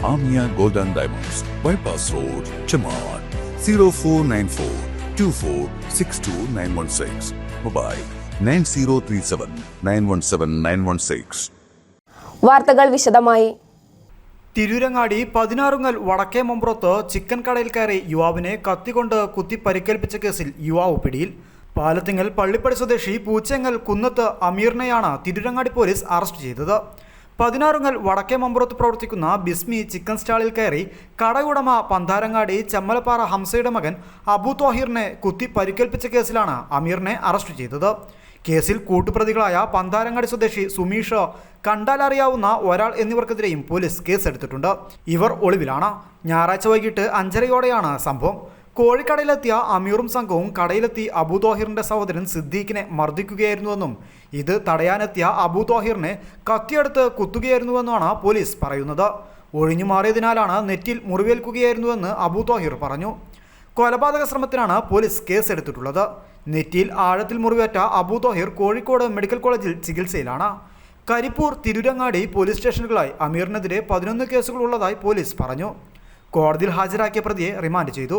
Amia Gold and Diamonds, Bypass Road, Chamar, 0494 2462916. Mobile 9037 917 916. വാർത്തകൾ വിശദമായി തിരൂരങ്ങാടി പതിനാറുങ്ങൽ വടക്കേ മമ്പ്രത്ത് ചിക്കൻ കടയിൽ കയറി യുവാവിനെ കത്തിക്കൊണ്ട് കുത്തി പരിക്കേൽപ്പിച്ച കേസിൽ യുവാവ് പിടിയിൽ പാലത്തിങ്ങൽ പള്ളിപ്പടി സ്വദേശി പൂച്ചെങ്ങൽ കുന്നത്ത് അമീറിനെയാണ് തിരൂരങ്ങാടി പോലീസ് അറസ്റ്റ് ചെയ്തത് പതിനാറുങ്ങൽ വടക്കേ മമ്പുറത്ത് പ്രവർത്തിക്കുന്ന ബിസ്മി ചിക്കൻ സ്റ്റാളിൽ കയറി കടയുടമ പന്താരങ്ങാടി ചെമ്മലപ്പാറ ഹംസയുടെ മകൻ അബു തോഹിറിനെ കുത്തി പരിക്കേൽപ്പിച്ച കേസിലാണ് അമീറിനെ അറസ്റ്റ് ചെയ്തത്. കേസിൽ കൂട്ടുപ്രതികളായ പന്താരങ്ങാടി സ്വദേശി സുമീഷ് കണ്ടാലറിയാവുന്ന ഒരാൾ എന്നിവർക്കെതിരെയും പോലീസ് കേസെടുത്തിട്ടുണ്ട്. ഇവർ ഒളിവിലാണ്. ഞായറാഴ്ച വൈകിട്ട് അഞ്ചരയോടെയാണ് സംഭവം. കോഴിക്കടയിലെത്തിയ അമീറും സംഘവും കടയിലെത്തി അബു തോഹിറിന്റെ സഹോദരൻ സിദ്ദീഖിനെ മർദ്ദിക്കുകയായിരുന്നുവെന്നും ഇത് തടയാനെത്തിയ അബു തോഹിറിനെ കത്തിയെടുത്ത് കുത്തുകയായിരുന്നുവെന്നാണ് പോലീസ് പറയുന്നത്. ഒഴിഞ്ഞു മാറിയതിനാലാണ് നെറ്റിൽ മുറിവേൽക്കുകയായിരുന്നുവെന്ന് അബു തോഹിർ പറഞ്ഞു. കൊലപാതക ശ്രമത്തിനാണ് പോലീസ് കേസെടുത്തിട്ടുള്ളത്. നെറ്റിയിൽ ആഴത്തിൽ മുറിവേറ്റ അബു തോഹിർ കോഴിക്കോട് മെഡിക്കൽ കോളേജിൽ ചികിത്സയിലാണ്. കരിപ്പൂർ തിരുരങ്ങാടി പോലീസ് സ്റ്റേഷനുകളായി അമീറിനെതിരെ പതിനൊന്ന് കേസുകൾ ഉള്ളതായി പോലീസ് പറഞ്ഞു. കോടതിയിൽ ഹാജരാക്കിയ പ്രതിയെ റിമാൻഡ് ചെയ്തു.